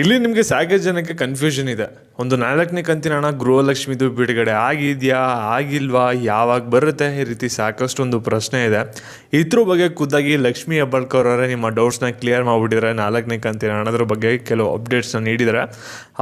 ಇಲ್ಲಿ ನಿಮಗೆ ಸಾಕಷ್ಟು ಜನಕ್ಕೆ ಕನ್ಫ್ಯೂಷನ್ ಇದೆ. ಒಂದು ನಾಲ್ಕನೇ ಕಂತಿನ ಹಣ ಗೃಹಲಕ್ಷ್ಮಿದು ಬಿಡುಗಡೆ ಆಗಿದೆಯಾ, ಆಗಿಲ್ವಾ, ಯಾವಾಗ ಬರುತ್ತೆ ಈ ರೀತಿ ಸಾಕಷ್ಟು ಒಂದು ಪ್ರಶ್ನೆ ಇದೆ. ಇದ್ರ ಬಗ್ಗೆ ಖುದ್ದಾಗಿ ಲಕ್ಷ್ಮಿ ಹೆಬ್ಬಾಳ್ಕರ್ ಅವರೇ ನಿಮ್ಮ ಡೌಟ್ಸ್ನ ಕ್ಲಿಯರ್ ಮಾಡಿಬಿಟ್ಟಿದ್ದಾರೆ. ನಾಲ್ಕನೇ ಕಂತಿನ ಹಣದ್ರ ಬಗ್ಗೆ ಕೆಲವು ಅಪ್ಡೇಟ್ಸ್ನ ನೀಡಿದ್ದಾರೆ.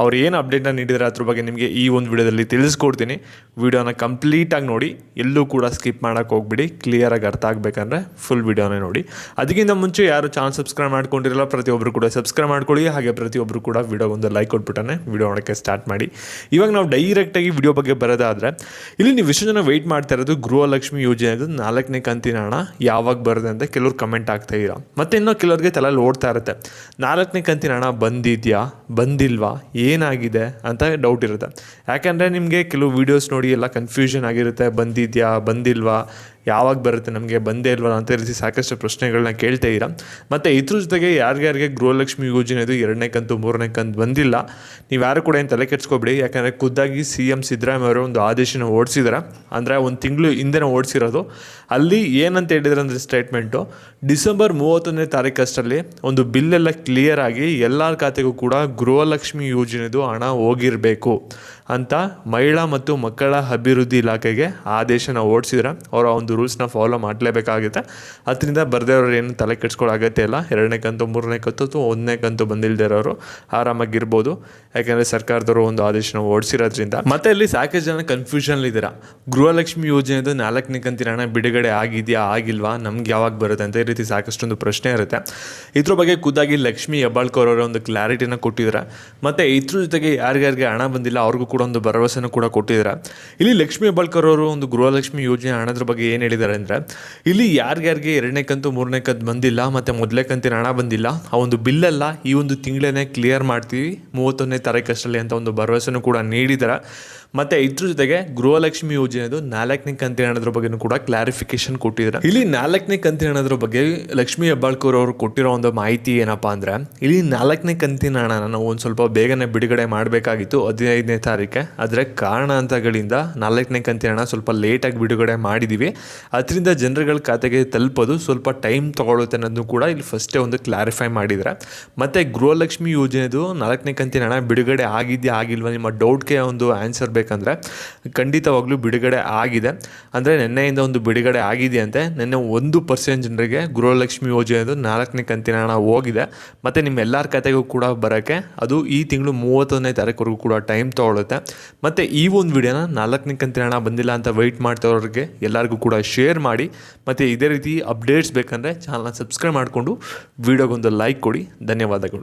ಅವ್ರು ಏನು ಅಪ್ಡೇಟ್ನ ನೀಡಿದ್ದಾರೆ ಅದ್ರ ಬಗ್ಗೆ ನಿಮಗೆ ಈ ಒಂದು ವಿಡಿಯೋದಲ್ಲಿ ತಿಳಿಸ್ಕೊಡ್ತೀನಿ. ವಿಡಿಯೋನ ಕಂಪ್ಲೀಟಾಗಿ ನೋಡಿ, ಎಲ್ಲೂ ಕೂಡ ಸ್ಕಿಪ್ ಮಾಡೋಕ್ಕೆ ಹೋಗ್ಬಿಡಿ. ಕ್ಲಿಯರಾಗಿ ಅರ್ಥ ಆಗಬೇಕಂದ್ರೆ ಫುಲ್ ವಿಡಿಯೋನೇ ನೋಡಿ. ಅದಕ್ಕಿಂತ ಮುಂಚೆ ಯಾರು ಚಾನಲ್ ಸಬ್ಸ್ಕ್ರೈಬ್ ಮಾಡ್ಕೊಂಡಿರಲ್ಲ ಪ್ರತಿಯೊಬ್ಬರು ಕೂಡ ಸಬ್ಸ್ಕ್ರೈಬ್ ಮಾಡ್ಕೊಳ್ಳಿ. ಹಾಗೆ ಪ್ರತಿಯೊಬ್ಬರು ಕೂಡ ವಿಡಿಯೋ ಒಂದು ಲೈಕ್ ಕೊಟ್ಬಿಟ್ಟನೆ. ವಿಡಿಯೋ ನೋಡೋಕ್ಕೆ ಸ್ಟಾರ್ಟ್ ಮಾಡಿ. ಇವಾಗ ನಾವು ಡೈರೆಕ್ಟಾಗಿ ವಿಡಿಯೋ ಬಗ್ಗೆ ಬರೋದಾದರೆ, ಇಲ್ಲಿ ನೀವು ಇಷ್ಟು ಜನ ವೆಯ್ಟ್ ಮಾಡ್ತಾ ಇರೋದು ಗೃಹಲಕ್ಷ್ಮಿ ಯೋಜನೆದು ನಾಲ್ಕನೇ ಕಂತಿನ ಹಣ ಯಾವಾಗ ಬರುತ್ತೆ ಅಂತ ಕೆಲವ್ರು ಕಮೆಂಟ್ ಆಗ್ತಾ ಇರೋ. ಮತ್ತೆ ಇನ್ನೂ ಕೆಲವ್ರಿಗೆ ತಲೆ ಓಡ್ತಾ ಇರುತ್ತೆ. ನಾಲ್ಕನೇ ಕಂತಿನ ಹಣ ಬಂದಿದೆಯಾ? ಬಂದಿಲ್ವಾ? ಏನಾಗಿದೆ ಅಂತ ಡೌಟ್ ಇರುತ್ತೆ. ಯಾಕೆಂದರೆ ನಿಮಗೆ ಕೆಲವು ವೀಡಿಯೋಸ್ ನೋಡಿ ಎಲ್ಲ ಕನ್ಫ್ಯೂಷನ್ ಆಗಿರುತ್ತೆ. ಬಂದಿದೆಯಾ? ಬಂದಿಲ್ವಾ? ಯಾವಾಗ ಬರುತ್ತೆ ನಮಗೆ ಬಂದೇ ಇಲ್ವಲ್ಲ ಅಂತ ರೀತಿ ಸಾಕಷ್ಟು ಪ್ರಶ್ನೆಗಳನ್ನ ಕೇಳ್ತಾ ಇದ್ದೀರಾ. ಮತ್ತು ಇದ್ರ ಜೊತೆಗೆ ಯಾರ್ಯಾರಿಗೆ ಗೃಹಲಕ್ಷ್ಮಿ ಯೋಜನೆದು ಎರಡನೇ ಕಂತು, ಮೂರನೇ ಕಂತು ಬಂದಿಲ್ಲ, ನೀವು ಯಾರು ಕೂಡ ಏನು ತಲೆ ಕೆಡ್ಸ್ಕೊಬೇಡಿ. ಯಾಕಂದರೆ ಖುದ್ದಾಗಿ ಸಿ ಎಂ ಸಿದ್ದರಾಮಯ್ಯ ಅವರು ಒಂದು ಆದೇಶನ ಓಡಿಸಿದ್ದಾರೆ ಅಂದರೆ ಒಂದು ತಿಂಗಳು ಹಿಂದೆನೇ ಓಡಿಸಿರೋದು. ಅಲ್ಲಿ ಏನಂತ ಹೇಳಿದ್ರೆ ಅಂದರೆ ಸ್ಟೇಟ್ಮೆಂಟು ಡಿಸೆಂಬರ್ ಮೂವತ್ತೊಂದನೇ ತಾರೀಕಷ್ಟರಲ್ಲಿ ಒಂದು ಬಿಲ್ಲೆಲ್ಲ ಕ್ಲಿಯರ್ ಆಗಿ ಎಲ್ಲರ ಖಾತೆಗೂ ಕೂಡ ಗೃಹಲಕ್ಷ್ಮಿ ಯೋಜನೆದು ಹಣ ಹೋಗಿರಬೇಕು. ಅಂತ ಮಹಿಳಾ ಮತ್ತು ಮಕ್ಕಳ ಅಭಿವೃದ್ಧಿ ಇಲಾಖೆಗೆ ಆದೇಶನ ಓಡಿಸಿದ್ರೆ ಅವರ ಒಂದು ರೂಲ್ಸ್ನ ಫಾಲೋ ಮಾಡಲೇಬೇಕಾಗುತ್ತೆ. ಅದರಿಂದ ಬರ್ದೇವ್ರು ಏನು ತಲೆ ಕೆಡ್ಸ್ಕೊಳ್ಳೋ ಇಲ್ಲ. ಎರಡನೇ ಕಂತು, ಮೂರನೇ ಕಂತು ಅಥವಾ ಒಂದನೇ ಕಂತು ಬಂದಿಲ್ಲದೆ ಇರೋರು ಆರಾಮಾಗಿರ್ಬೋದು. ಯಾಕೆಂದರೆ ಸರ್ಕಾರದವರು ಒಂದು ಆದೇಶನ ಓಡಿಸಿರೋದ್ರಿಂದ ಮತ್ತೆ ಇಲ್ಲಿ ಸಾಕಷ್ಟು ಜನ ಕನ್ಫ್ಯೂಷನ್ ಇದ್ದೀರಾ? ಗೃಹಲಕ್ಷ್ಮಿ ಯೋಜನೆದು ನಾಲ್ಕನೇ ಕಂತಿನ ಹಣ ಬಿಡುಗಡೆ ಆಗಿದೆಯಾ, ಆಗಿಲ್ವಾ? ನಮ್ಗೆ ಯಾವಾಗ ಬರುತ್ತೆ ಅಂತ ಈ ರೀತಿ ಸಾಕಷ್ಟೊಂದು ಪ್ರಶ್ನೆ ಇರುತ್ತೆ. ಇದ್ರ ಬಗ್ಗೆ ಖುದ್ದಾಗಿ ಲಕ್ಷ್ಮಿ ಹೆಬ್ಬಾಳ್ಕರ್ ಅವರ ಒಂದು ಕ್ಲಾರಿಟಿನ ಕೊಟ್ಟಿದ್ದಾರೆ ಮತ್ತು ಇದ್ರ ಜೊತೆಗೆ ಯಾರಿಗಾರಿಗೆ ಹಣ ಬಂದಿಲ್ಲ, ಅವ್ರಿಗೂ ಒಂದು ಭರವಸೆಯನ್ನು ಕೂಡ ಕೊಟ್ಟಿದ್ದಾರೆ. ಇಲ್ಲಿ ಲಕ್ಷ್ಮಿ ಹೆಬ್ಬಾಳ್ಕರ್ ಅವರು ಒಂದು ಗೃಹಲಕ್ಷ್ಮಿ ಯೋಜನೆ ಹಣದ ಬಗ್ಗೆ ಏನು ಹೇಳಿದ್ದಾರೆ ಅಂದರೆ, ಇಲ್ಲಿ ಯಾರ್ಯಾರಿಗೆ ಎರಡನೇ ಕಂತು, ಮೂರನೇ ಕಂತು ಬಂದಿಲ್ಲ, ಮತ್ತು ಮೊದಲೇ ಕಂತಿನ ಹಣ ಬಂದಿಲ್ಲ, ಆ ಒಂದು ಬಿಲ್ಲೆಲ್ಲ ಈ ಒಂದು ತಿಂಗಳೇ ಕ್ಲಿಯರ್ ಮಾಡ್ತೀವಿ, ಮೂವತ್ತೊಂದನೇ ತಾರೀಕಷ್ಟರಲ್ಲಿ ಅಂತ ಒಂದು ಭರವಸೆನೂ ಕೂಡ ನೀಡಿದ್ದಾರೆ. ಮತ್ತು ಇದ್ರ ಜೊತೆಗೆ ಗೃಹಲಕ್ಷ್ಮಿ ಯೋಜನೆದು ನಾಲ್ಕನೇ ಕಂತಿನ ಹಣದ್ರ ಬಗ್ಗೆನೂ ಕೂಡ ಕ್ಲಾರಿಫಿಕೇಶನ್ ಕೊಟ್ಟಿದ್ದಾರೆ. ಇಲ್ಲಿ ನಾಲ್ಕನೇ ಕಂತಿನ ಹಣದ್ರ ಬಗ್ಗೆ ಲಕ್ಷ್ಮಿ ಹೆಬ್ಬಾಳ್ಕರ್ ಅವರು ಕೊಟ್ಟಿರೋ ಒಂದು ಮಾಹಿತಿ ಏನಪ್ಪಾ ಅಂದರೆ, ಇಲ್ಲಿ ನಾಲ್ಕನೇ ಕಂತಿನ ಹಣನ ನಾವು ಒಂದು ಸ್ವಲ್ಪ ಬೇಗನೆ ಬಿಡುಗಡೆ ಮಾಡಬೇಕಾಗಿತ್ತು ಹದಿನೈದನೇ ತಾರೀಕೆ. ಆದರೆ ಕಾರಣಾಂತರಗಳಿಂದ ನಾಲ್ಕನೇ ಕಂತಿನ ಸ್ವಲ್ಪ ಲೇಟಾಗಿ ಬಿಡುಗಡೆ ಮಾಡಿದ್ದೀವಿ ಅದರಿಂದ ಜನರುಗಳ ಖಾತೆಗೆ ತಲುಪೋದು ಸ್ವಲ್ಪ ಟೈಮ್ ತೊಗೊಳುತ್ತೆ ಅನ್ನೋದನ್ನು ಕೂಡ ಇಲ್ಲಿ ಫಸ್ಟೇ ಒಂದು ಕ್ಲಾರಿಫೈ ಮಾಡಿದ್ದಾರೆ. ಮತ್ತು ಗೃಹಲಕ್ಷ್ಮಿ ಯೋಜನೆದು ನಾಲ್ಕನೇ ಕಂತಿನ ಹಣ ಬಿಡುಗಡೆ ಆಗಿದೆಯಾ, ಆಗಿಲ್ವಾ ನಿಮ್ಮ ಡೌಟ್ಗೆ ಒಂದು ಆನ್ಸರ್ ಬೇಕಂದರೆ ಖಂಡಿತವಾಗ್ಲೂ ಬಿಡುಗಡೆ ಆಗಿದೆ. ಅಂದರೆ ನಿನ್ನೆಯಿಂದ ಒಂದು ಬಿಡುಗಡೆ ಆಗಿದೆಯಂತೆ. ನಿನ್ನೆ ಒಂದು ಪರ್ಸೆಂಟ್ ಜನರಿಗೆ ಗೃಹಲಕ್ಷ್ಮಿ ಯೋಜನೆದು ನಾಲ್ಕನೇ ಕಂತಿನ ಹಣ ಹೋಗಿದೆ. ಮತ್ತು ನಿಮ್ಮ ಎಲ್ಲರ ಖಾತೆಗೂ ಕೂಡ ಬರೋಕ್ಕೆ ಅದು ಈ ತಿಂಗಳು ಮೂವತ್ತೊಂದನೇ ತಾರೀಕುವರೆಗೂ ಕೂಡ ಟೈಮ್ ತೊಗೊಳುತ್ತೆ. ಮತ್ತು ಈ ಒಂದು ವಿಡಿಯೋನ ನಾಲ್ಕನೇ ಕಂತಿನ ಹಣ ಬಂದಿಲ್ಲ ಅಂತ ವೆಯ್ಟ್ ಮಾಡ್ತಿರೋರಿಗೆ ಎಲ್ಲರಿಗೂ ಕೂಡ ಶೇರ್ ಮಾಡಿ. ಮತ್ತು ಇದೇ ರೀತಿ ಅಪ್ಡೇಟ್ಸ್ ಬೇಕಂದರೆ ಚಾನಲ್ನ ಸಬ್ಸ್ಕ್ರೈಬ್ ಮಾಡಿಕೊಂಡು ವಿಡಿಯೋಗೊಂದು ಲೈಕ್ ಕೊಡಿ. ಧನ್ಯವಾದಗಳು.